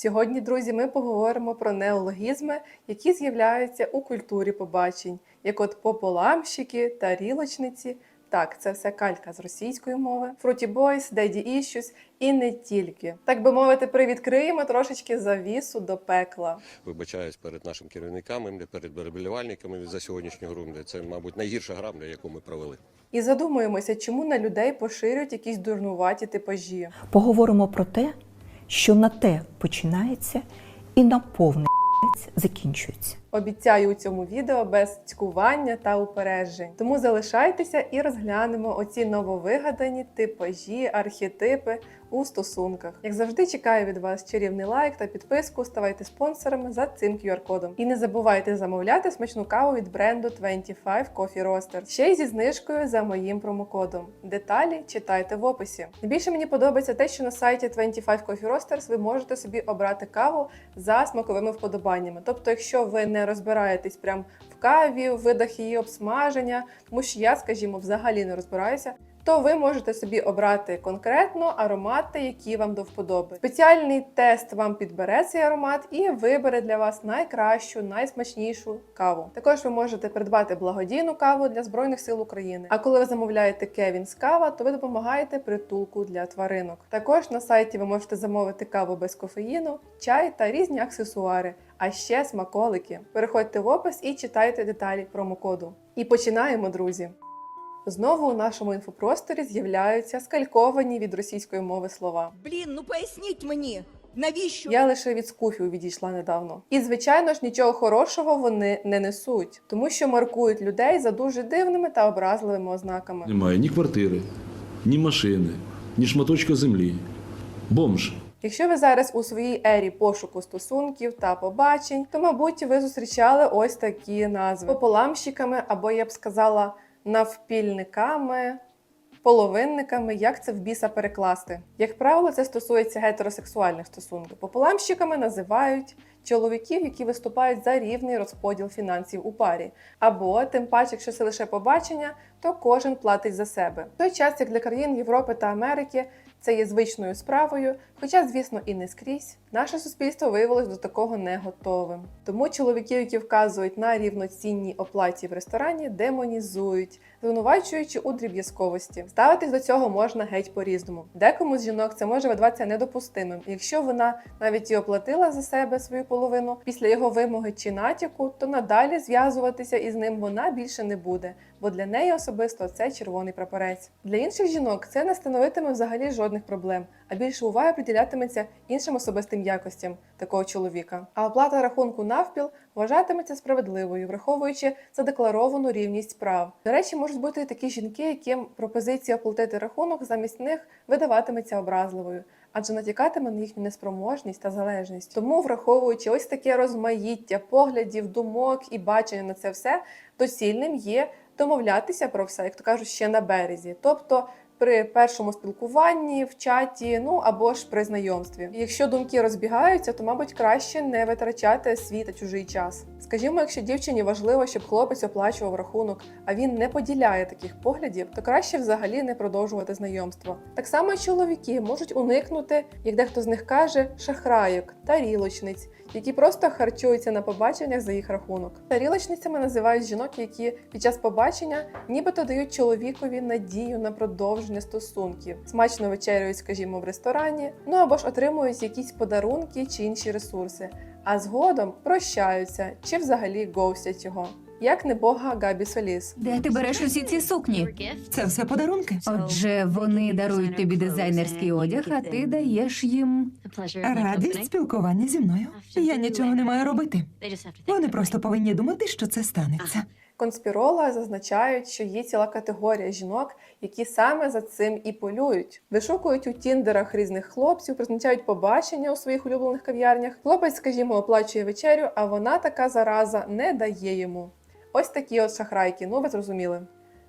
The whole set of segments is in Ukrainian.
Сьогодні, друзі, ми поговоримо про неологізми, які з'являються у культурі побачень, як от пополамщики, тарілочниці. Так, це все калька з російської мови, Fruity Boys, Daddy Issues і не тільки. Так би мовити, привідкриємо трошечки завісу до пекла. Вибачаюсь перед нашими керівниками, перед переболівальниками за сьогоднішню гру. Це, мабуть, найгірша гра, яку ми провели. І задумуємося, чому на людей поширюють якісь дурнуваті типажі. Поговоримо про те, що на те починається і на повний закінчується. Обіцяю у цьому відео без цькування та упереджень. Тому залишайтеся і розглянемо оці нововигадані типажі, архетипи у стосунках. Як завжди, чекаю від вас чарівний лайк та підписку. Ставайте спонсорами за цим QR-кодом. І не забувайте замовляти смачну каву від бренду 25 Coffee Roaster. Ще й зі знижкою за моїм промокодом. Деталі читайте в описі. Найбільше мені подобається те, що на сайті 25 Coffee Roasters ви можете собі обрати каву за смаковими вподобаннями. Тобто, якщо ви не розбираєтесь прям в каві, в видах її обсмаження, тому що я, скажімо, взагалі не розбираюся. То ви можете собі обрати конкретно аромати, які вам до вподоби. Спеціальний тест вам підбере цей аромат і вибере для вас найкращу, найсмачнішу каву. Також ви можете придбати благодійну каву для Збройних сил України. А коли ви замовляєте Кевінс кава, то ви допомагаєте притулку для тваринок. Також на сайті ви можете замовити каву без кофеїну, чай та різні аксесуари. А ще смаколики. Переходьте в опис і читайте деталі промокоду. І починаємо, друзі. Знову у нашому інфопросторі з'являються скальковані від російської мови слова. Блін, ну поясніть мені, навіщо? Я лише від скуфів відійшла недавно. І, звичайно ж, нічого хорошого вони не несуть, тому що маркують людей за дуже дивними та образливими ознаками. Немає ні квартири, ні машини, ні шматочка землі. Бомж. Якщо ви зараз у своїй ері пошуку стосунків та побачень, то мабуть ви зустрічали ось такі назви пополамщиками, або я б сказала, навпільниками. Половинниками, як це в біса перекласти? Як правило, це стосується гетеросексуальних стосунків. Пополамщиками називають чоловіків, які виступають за рівний розподіл фінансів у парі. Або, тим паче, якщо це лише побачення, то кожен платить за себе. В той час, як для країн Європи та Америки, це є звичною справою, хоча, звісно, і не скрізь, наше суспільство виявилось до такого не готовим. Тому чоловіків, які вказують на рівноцінній оплаті в ресторані, демонізують, звинувачуючи у дріб'язковості. Ставитись до цього можна геть по-різному. Декому з жінок це може видаватися недопустимим. Якщо вона навіть і оплатила за себе свою половину після його вимоги чи натяку, то надалі зв'язуватися із ним вона більше не буде, бо для неї особисто це червоний прапорець. Для інших жінок це не становитиме взагалі жодних проблем, а більше уваги приділятиметься іншим особистим якостям такого чоловіка. А оплата рахунку навпіл вважатиметься справедливою, враховуючи задекларовану рівність прав. До речі, можуть бути такі жінки, яким пропозиція оплатити рахунок замість них видаватиметься образливою. Адже натякатиме на їхню неспроможність та залежність. Тому, враховуючи ось таке розмаїття поглядів, думок і бачення на це все, доцільним є домовлятися про все, як то кажуть, ще на березі. Тобто при першому спілкуванні, в чаті, ну або ж при знайомстві. Якщо думки розбігаються, то мабуть краще не витрачати свій та чужий час. Скажімо, якщо дівчині важливо, щоб хлопець оплачував рахунок, а він не поділяє таких поглядів, то краще взагалі не продовжувати знайомство. Так само і чоловіки можуть уникнути, як дехто з них каже, шахрайок, тарілочниць, які просто харчуються на побаченнях за їх рахунок. Тарілочницями називають жінок, які під час побачення нібито дають чоловікові надію на продовження стосунків, смачно вечерюють, скажімо, в ресторані, ну або ж отримують якісь подарунки чи інші ресурси, а згодом прощаються чи взагалі говстять його. Як не бога Габі Соліс. Де ти береш усі ці сукні? Це все подарунки. Отже, вони дарують тобі дизайнерський одяг, а ти даєш їм. Радість спілкування зі мною. Я нічого не маю робити. Вони просто повинні думати, що це станеться. Конспірола зазначають, що є ціла категорія жінок, які саме за цим і полюють. Вишукують у тіндерах різних хлопців, призначають побачення у своїх улюблених кав'ярнях. Хлопець, скажімо, оплачує вечерю, а вона така зараза не дає йому. Ось такі от шахрайки, ну ви зрозуміли.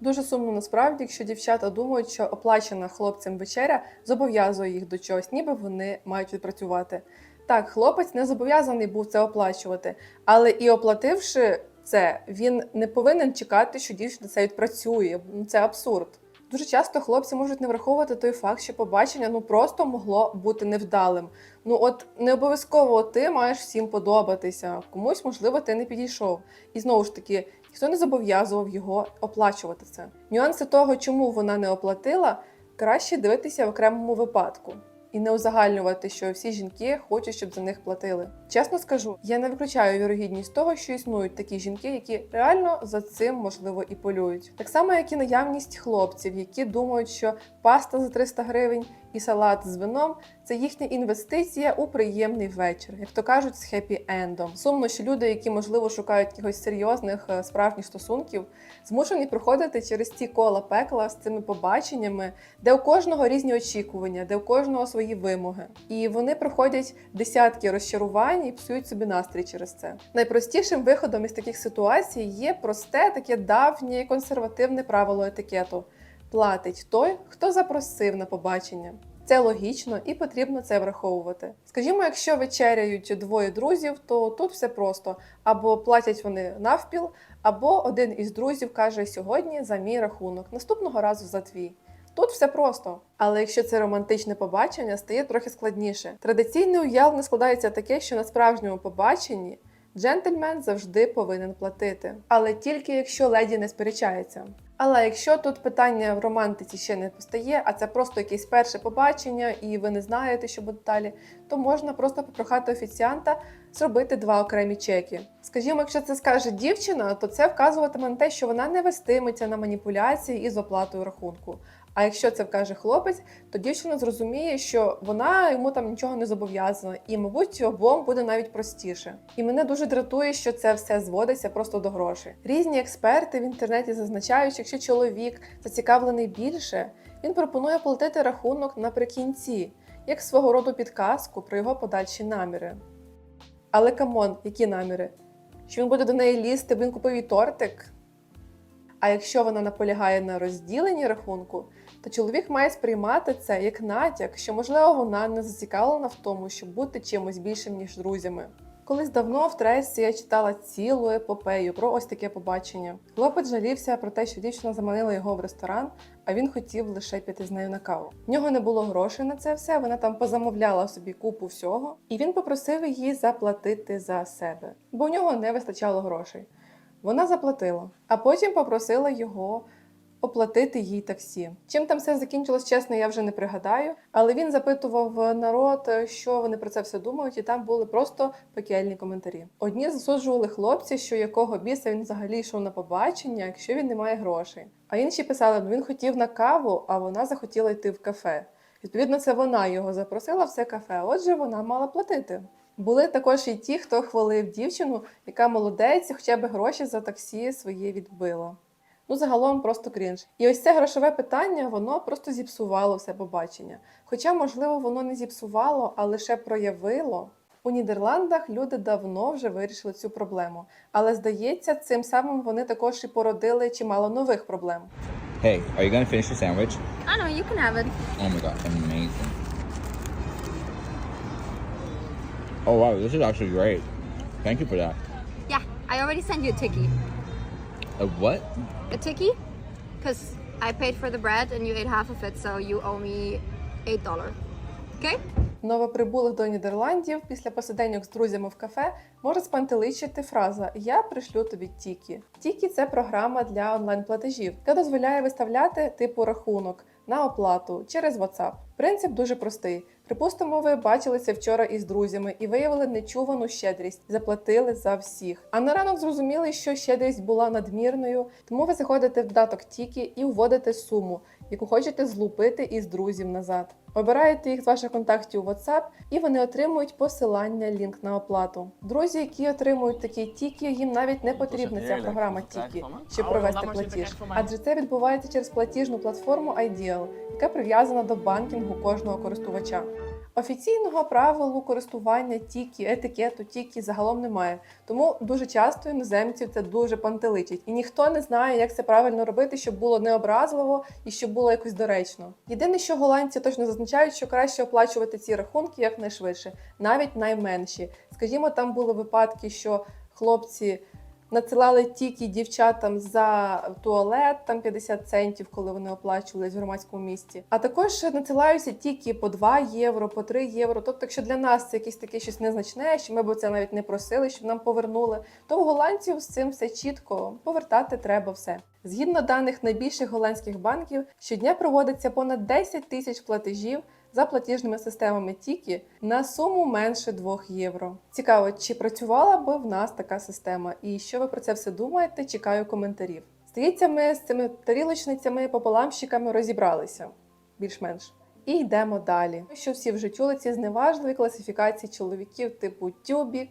Дуже сумно насправді, якщо дівчата думають, що оплачена хлопцем вечеря зобов'язує їх до чогось, ніби вони мають відпрацювати. Так, хлопець не зобов'язаний був це оплачувати, але і оплативши це, він не повинен чекати, що дівчина це відпрацює. Ну, Це абсурд. Дуже часто хлопці можуть не враховувати той факт, що побачення ну просто могло бути невдалим. Ну от не обов'язково ти маєш всім подобатися, комусь, можливо, ти не підійшов. І знову ж таки, ніхто не зобов'язував його оплачувати це. Нюанси того, чому вона не оплатила, краще дивитися в окремому випадку. І не узагальнювати, що всі жінки хочуть, щоб за них платили. Чесно скажу, я не виключаю вірогідність того, що існують такі жінки, які реально за цим можливо і полюють. Так само, як і наявність хлопців, які думають, що паста за 300 гривень і салат з вином це їхня інвестиція у приємний вечір, як то кажуть, з хеппі-ендом. Сумно, що люди, які можливо шукають якихось серйозних е, справжніх стосунків, змушені проходити через ці кола пекла з цими побаченнями, де у кожного різні очікування, де у кожного свої вимоги. І вони проходять десятки розчарувань і псують собі настрій через це. Найпростішим виходом із таких ситуацій є просте, таке давнє консервативне правило етикету: платить той, хто запросив на побачення. Це логічно і потрібно це враховувати. Скажімо, якщо вечеряють двоє друзів, то тут все просто: або платять вони навпіл, або один із друзів каже сьогодні за мій рахунок, наступного разу за твій. Тут все просто. Але якщо це романтичне побачення, стає трохи складніше. Традиційне уявлення складається таке, що на справжньому побаченні джентльмен завжди повинен платити, але тільки якщо леді не сперечається. Але якщо тут питання в романтиці ще не постає, а це просто якесь перше побачення, і ви не знаєте, що буде далі, то можна просто попрохати офіціанта зробити два окремі чеки. Скажімо, якщо це скаже дівчина, то це вказуватиме на те, що вона не вестиметься на маніпуляції із оплатою рахунку. А якщо це вкаже хлопець, то дівчина зрозуміє, що вона йому там нічого не зобов'язана, і, мабуть, обом буде навіть простіше. І мене дуже дратує, що це все зводиться просто до грошей. Різні експерти в інтернеті зазначають, що якщо чоловік зацікавлений більше, він пропонує платити рахунок наприкінці, як свого роду підказку про його подальші наміри. Але камон, які наміри? Що він буде до неї лізти, він купив їй тортик? А якщо вона наполягає на розділенні рахунку, то чоловік має сприймати це як натяк, що можливо вона не зацікавлена в тому, щоб бути чимось більшим ніж друзями. Колись давно в тресі я читала цілу епопею про ось таке побачення. Хлопець жалівся про те, що дівчина заманила його в ресторан, а він хотів лише піти з нею на каву. В нього не було грошей на це все. Вона там позамовляла собі купу всього, і він попросив її заплатити за себе, бо в нього не вистачало грошей. Вона заплатила, а потім попросила його оплатити їй таксі. Чим там все закінчилось, чесно, я вже не пригадаю. Але він запитував народ, що вони про це все думають, і там були просто пекельні коментарі. Одні засуджували хлопця, що якого біса він взагалі йшов на побачення, якщо він не має грошей. А інші писали, ну він хотів на каву, а вона захотіла йти в кафе. Відповідно, це вона його запросила в це кафе. Отже, вона мала платити. Були також і ті, хто хвалив дівчину, яка молодець, хоча б гроші за таксі своє відбила. Ну, загалом просто крінж. І ось це грошове питання, воно просто зіпсувало все побачення. Хоча, можливо, воно не зіпсувало, а лише проявило. У Нідерландах люди давно вже вирішили цю проблему, але здається, цим самим вони також і породили чимало нових проблем. Hey, are you gonna finish your sandwich? I know you can have it. Oh my god, amazing. Oh wow, this is actually great. Thank you for that. Yeah, I already sent you a ticky. A what? A tiki, Because I paid for the bread and you ate half of it, so you owe me eight dollar. Okay? Новоприбулих до Нідерландів після посиденьок з друзями в кафе може спантеличити фраза Я пришлю тобі Тікі. Тікі це програма для онлайн-платежів, яка дозволяє виставляти типу рахунок на оплату через WhatsApp. Принцип дуже простий. Припустимо, ви бачилися вчора із друзями і виявили нечувану щедрість, заплатили за всіх. А на ранок зрозуміли, що щедрість була надмірною, тому ви заходите в додаток Тікі і вводите суму, яку хочете злупити із друзів назад. Обираєте їх з ваших контактів у WhatsApp, і вони отримують посилання лінк на оплату. Друзі, які отримують такі тіки, їм навіть не потрібна ця програма Тікі, щоб провести платіж, адже це відбувається через платіжну платформу Ideal, яка прив'язана до банкінгу кожного користувача. Офіційного правилу користування тікі, етикету тікі загалом немає, тому дуже часто іноземців це дуже пантеличить, і ніхто не знає, як це правильно робити, щоб було необразливо і щоб було якось доречно. Єдине, що голландці точно зазначають, що краще оплачувати ці рахунки якнайшвидше, навіть найменші. Скажімо, там були випадки, що хлопці надсилали тільки дівчатам за туалет, там 50 центів, коли вони оплачувались в громадському місті. А також надсилаються тільки по 2 євро, по 3 євро. Тобто, якщо для нас це якесь таке щось незначне, що ми б це навіть не просили, щоб нам повернули, то в голландців з цим все чітко повертати треба все. Згідно даних найбільших голландських банків, щодня проводиться понад 10 тисяч платежів за платіжними системами Тікі на суму менше 2 євро. Цікаво, чи працювала би в нас така система, і що ви про це все думаєте? Чекаю коментарів. Здається, ми з цими тарілочницями пополамщиками розібралися більш-менш. І йдемо далі. Що всі вже чули ці зневажливі класифікації чоловіків типу тюбік,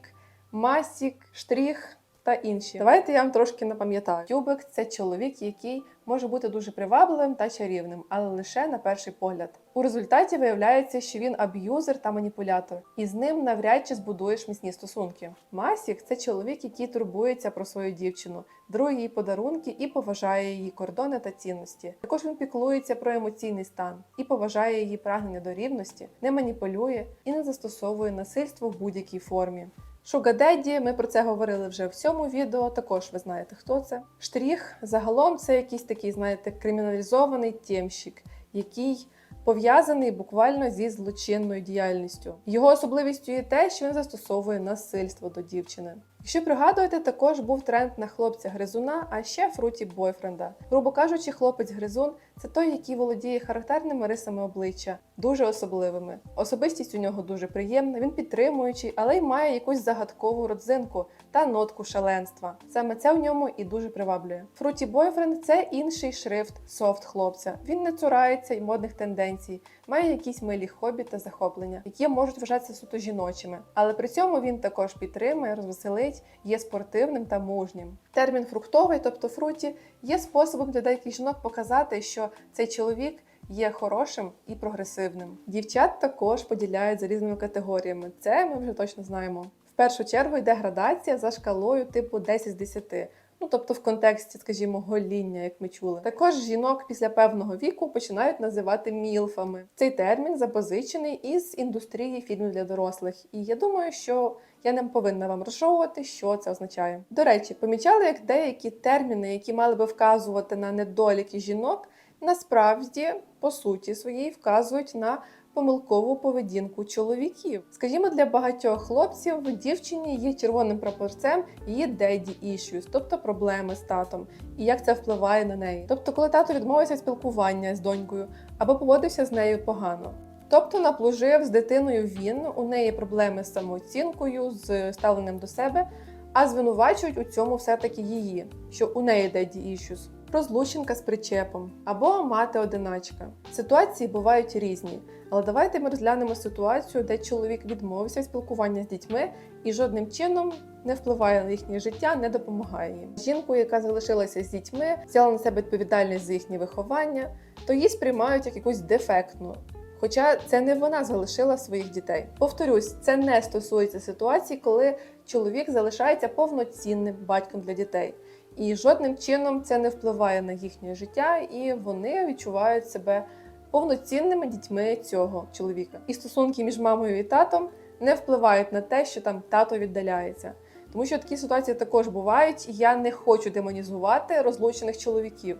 масік, штрих та інші. Давайте я вам трошки напам'ятаю. Тюбик це чоловік, який може бути дуже привабливим та чарівним, але лише на перший погляд. У результаті виявляється, що він аб'юзер та маніпулятор, і з ним навряд чи збудуєш міцні стосунки. Масік це чоловік, який турбується про свою дівчину, дарує їй подарунки і поважає її кордони та цінності. Також він піклується про емоційний стан і поважає її прагнення до рівності, не маніпулює і не застосовує насильство в будь-якій формі. Шугадеді, ми про це говорили вже в цьому відео. Також ви знаєте, хто це. Штріх загалом це якийсь такий, знаєте, криміналізований тємщик, який пов'язаний буквально зі злочинною діяльністю. Його особливістю є те, що він застосовує насильство до дівчини. Якщо пригадуєте, також був тренд на хлопця-гризуна, а ще фруті бойфренда. Грубо кажучи, хлопець-гризун це той, який володіє характерними рисами обличчя, дуже особливими. Особистість у нього дуже приємна, він підтримуючий, але й має якусь загадкову родзинку та нотку шаленства. Саме це в ньому і дуже приваблює. Фруті бойфренд це інший шрифт софт хлопця. Він не цурається й модних тенденцій, має якісь милі хобі та захоплення, які можуть вважатися суто жіночими. Але при цьому він також підтримує, розвеселить, є спортивним та мужнім. Термін фруктовий, тобто фруті, є способом для деяких жінок показати, що цей чоловік. Є хорошим і прогресивним. Дівчат також поділяють за різними категоріями. Це ми вже точно знаємо. В першу чергу йде градація за шкалою типу 10 з 10. Ну, тобто в контексті, скажімо, гоління, як ми чули. Також жінок після певного віку починають називати мілфами. Цей термін запозичений із індустрії фільмів для дорослих. І я думаю, що я не повинна вам розшовувати, що це означає. До речі, помічали, як деякі терміни, які мали би вказувати на недоліки жінок, насправді по суті своїй вказують на помилкову поведінку чоловіків. Скажімо, для багатьох хлопців дівчині є червоним прапорцем її daddy issues, тобто проблеми з татом, і як це впливає на неї. Тобто, коли тато відмовився від спілкування з донькою або поводився з нею погано. Тобто наплужив з дитиною він, у неї проблеми з самооцінкою, з ставленням до себе, а звинувачують у цьому все-таки її, що у неї daddy issues. Розлученка з причепом або мати-одиначка. Ситуації бувають різні, але давайте ми розглянемо ситуацію, де чоловік відмовився від спілкування з дітьми і жодним чином не впливає на їхнє життя, не допомагає їм. Жінку, яка залишилася з дітьми, взяла на себе відповідальність за їхнє виховання, то її сприймають як якусь дефектну. Хоча це не вона залишила своїх дітей. Повторюсь, це не стосується ситуації, коли чоловік залишається повноцінним батьком для дітей. І жодним чином це не впливає на їхнє життя, і вони відчувають себе повноцінними дітьми цього чоловіка. І стосунки між мамою і татом не впливають на те, що там тато віддаляється. Тому що такі ситуації також бувають. Я не хочу демонізувати розлучених чоловіків.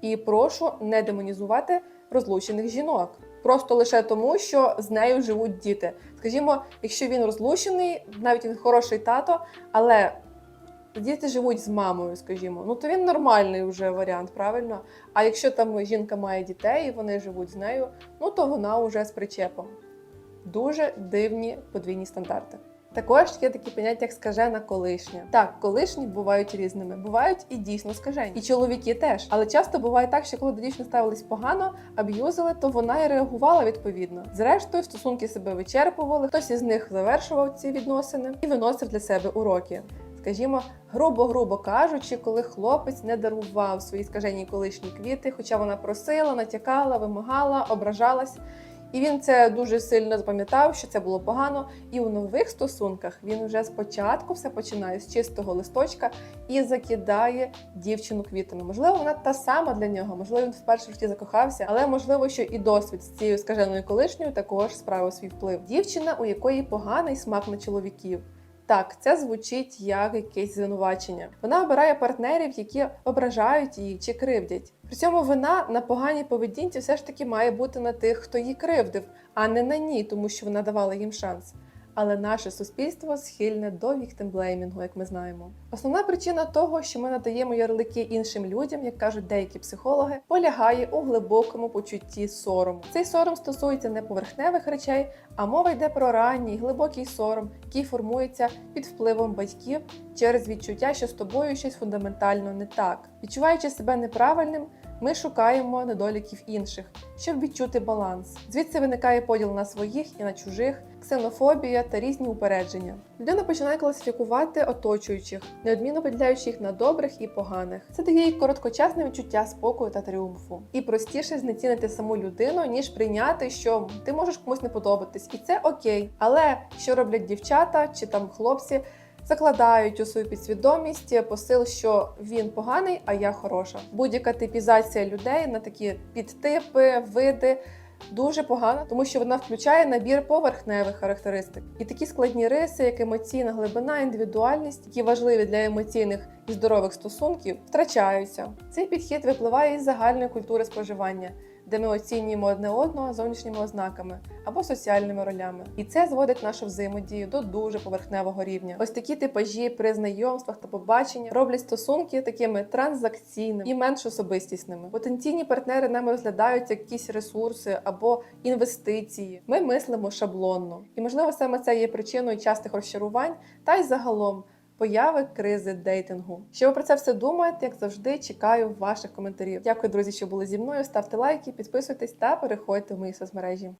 І прошу не демонізувати розлучених жінок. Просто лише тому, що з нею живуть діти. Скажімо, якщо він розлучений, навіть він хороший тато, але діти живуть з мамою, скажімо, ну то він нормальний вже варіант, правильно? А якщо там жінка має дітей і вони живуть з нею, ну то вона вже з причепом. Дуже дивні подвійні стандарти. Також є такі поняття, як скажена колишня. Так, колишні бувають різними, бувають і дійсно скажені. І чоловіки теж. Але часто буває так, що коли до дівчини ставились погано, аб'юзили, то вона і реагувала відповідно. Зрештою, стосунки себе вичерпували, хтось із них завершував ці відносини і виносив для себе уроки. Скажімо, грубо-грубо кажучи, коли хлопець не дарував свої скажені колишні квіти, хоча вона просила, натякала, вимагала, ображалась. І він це дуже сильно запам'ятав, що це було погано. І у нових стосунках він вже спочатку все починає з чистого листочка і закидає дівчину квітами. Можливо, вона та сама для нього, можливо, він вперше в житті закохався, але можливо, що і досвід з цією скаженою колишньою також справив свій вплив. Дівчина, у якої поганий смак на чоловіків. Так, це звучить як якесь звинувачення. Вона обирає партнерів, які ображають її чи кривдять. При цьому вина на поганій поведінці все ж таки має бути на тих, хто її кривдив, а не на ній, тому що вона давала їм шанс. Але наше суспільство схильне до віктимблеймінгу, як ми знаємо. Основна причина того, що ми надаємо ярлики іншим людям, як кажуть деякі психологи, полягає у глибокому почутті сорому. Цей сором стосується не поверхневих речей, а мова йде про ранній глибокий сором, який формується під впливом батьків через відчуття, що з тобою щось фундаментально не так. Відчуваючи себе неправильним, ми шукаємо недоліків інших, щоб відчути баланс. Звідси виникає поділ на своїх і на чужих, ксенофобія та різні упередження. Людина починає класифікувати оточуючих, неодмінно поділяючи їх на добрих і поганих. Це дає їй короткочасне відчуття спокою та тріумфу. І простіше знецінити саму людину, ніж прийняти, що ти можеш комусь не подобатись, і це окей. Але що роблять дівчата чи там хлопці? Закладають у свою підсвідомість посил, що він поганий, а я хороша. Будь-яка типізація людей на такі підтипи, види. Дуже погана, тому що вона включає набір поверхневих характеристик. І такі складні риси, як емоційна глибина, індивідуальність, які важливі для емоційних і здорових стосунків, втрачаються. Цей підхід випливає із загальної культури споживання, де ми оцінюємо одне одного зовнішніми ознаками або соціальними ролями. І це зводить нашу взаємодію до дуже поверхневого рівня. Ось такі типажі при знайомствах та побаченнях роблять стосунки такими транзакційними і менш особистісними. Потенційні партнери нами розглядають як якісь ресурси або інвестиції. Ми мислимо шаблонно. І можливо саме це є причиною частих розчарувань та й загалом. Появи кризи дейтингу. Що ви про це все думаєте, як завжди, чекаю ваших коментарів. Дякую, друзі, що були зі мною. Ставте лайки, підписуйтесь та переходьте в мої соцмережі.